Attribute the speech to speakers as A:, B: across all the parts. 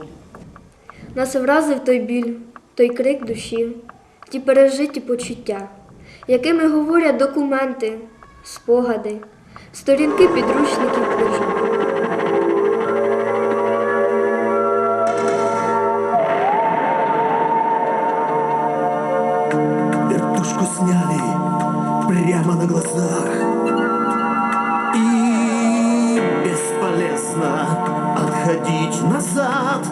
A: болю.
B: Нас вразив той біль, той крик душі, ті пережиті почуття, якими говорять документи, спогади, сторінки підручників книжок.
C: Вертушку сняли прямо на глазах И бесполезно отходить назад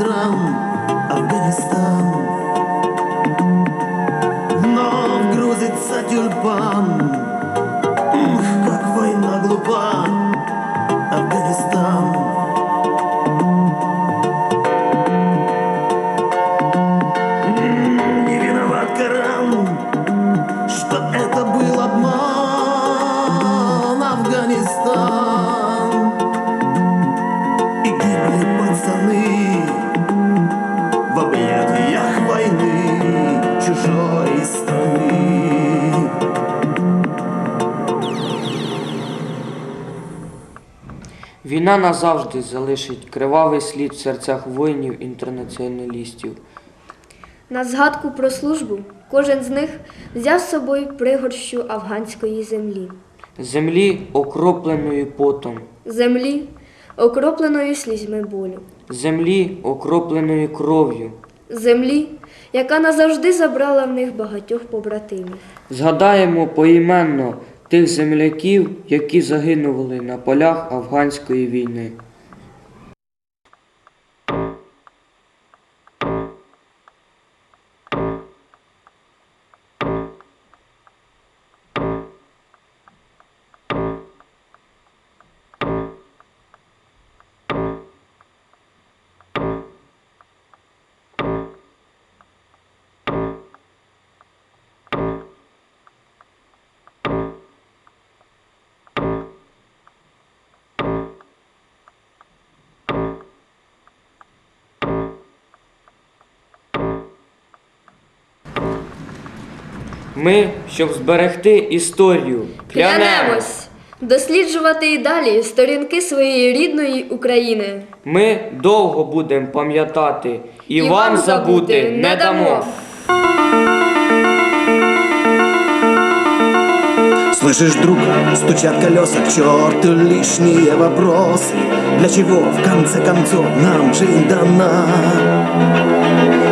C: ран Афганистан. Вновь грузится тюльпан. Ух, как война глупа. Афганистан. Не виноват Коран Что это был обман. Афганистан
D: Війна назавжди залишить кривавий слід в серцях воїнів-інтернаціоналістів.
B: На згадку про службу кожен з них взяв з собою пригорщу афганської землі,
D: Землі, окропленої потом,
B: землі, окропленої слізьми болю,
D: землі, окропленої кров'ю.
B: землі, яка назавжди забрала в них багатьох побратимів.
D: Згадаємо поіменно тих земляків, які загинули на полях афганської війни. Ми, щоб зберегти історію,
B: Клянемось досліджувати і далі сторінки своєї рідної України.
D: Ми довго будемо пам'ятати і, вам забути не дамо.
C: Слышишь, друг, стучат колеса, к черту лишние вопросы Для чего, в конце концов, нам жизнь дана?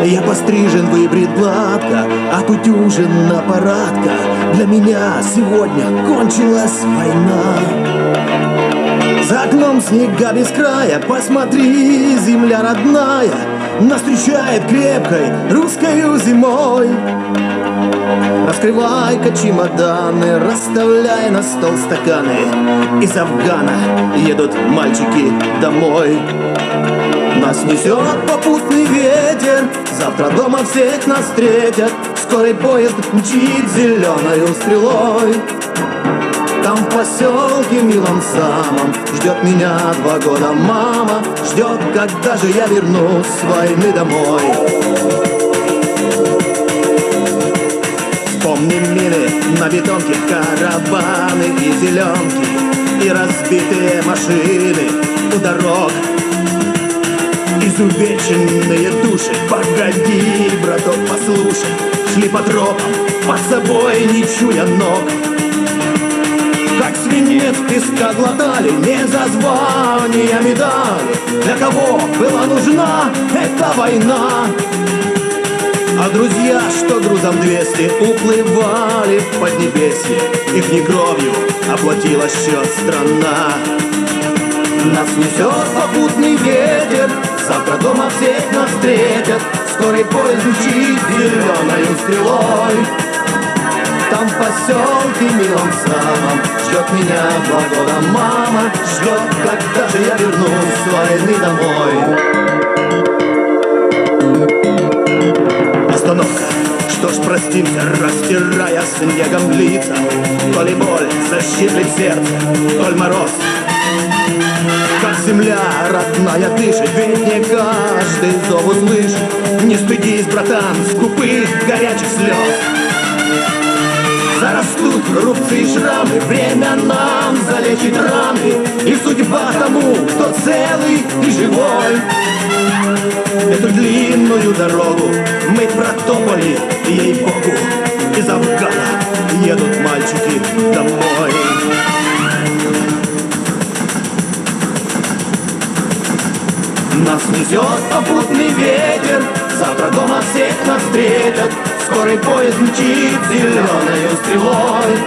C: Я пострижен, выбрит гладко, отутюжен на парадка. Для меня сегодня кончилась война. За окном снега без края, посмотри, земля родная. Нас встречает крепкой русскою зимой. Раскрывай-ка чемоданы, расставляй на стол стаканы. Из Афгана едут мальчики домой Нас несет попутный ветер. Завтра дома всех нас встретят. Скорый поезд мчит зеленою стрелой. Там в поселке милом самом Ждет меня два года мама. Ждет, когда же я вернусь с войны домой. Помним мины на бетонке, караваны и зеленки И разбитые машины у дорог Изувеченные души. Погоди, браток, послушай. Шли по тропам, под собой не чуя ног. Как свинец песка глотали Не за звания медали Для кого была нужна эта война? А друзья, что грузом 200 уплывали в Поднебесье. Их не кровью оплатила счет страна. Нас несет попутный ветер Завтра дома всех нас встретят. Скорый поезд мчит зеленою стрелой. Там в поселке милом самом Ждет меня два года мама Ждет, когда же я вернусь с войны домой. Остановка. Что ж, простимся, растирая снегом лица. То ли боль защиплет сердце, то ли мороз земля родная дышит, ведь не каждый зов услышит Не стыдись, братан, скупых горячих слез. Зарастут рубцы и шрамы, время нам залечит раны. И судьба тому, кто целый и живой. Эту длинную дорогу мы протопали, ей-богу Из Афгана едут мальчики домой Нас несет попутный ветер. Завтра дома всех нас встретят. Скорый поезд мчит зеленою стрелой.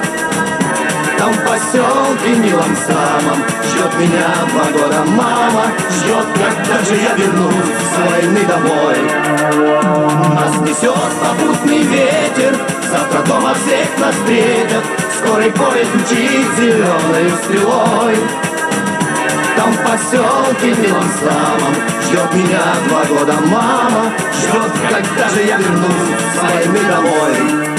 C: Там в поселке милом самом Ждет меня два года мама. Ждет, когда же я вернусь с войны домой. Нас несет попутный ветер. Завтра дома всех нас встретят. Скорый поезд мчит зеленою стрелой поселке милом самом Ждет меня два года мама. Ждет, когда же я вернусь с домой